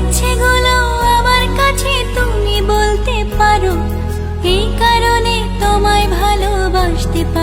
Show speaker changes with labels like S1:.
S1: ইচ্ছেগুলো আমার কাছে তুমি বলতে পারো। এই কারণে তোমায় ভালোবাসতে পারো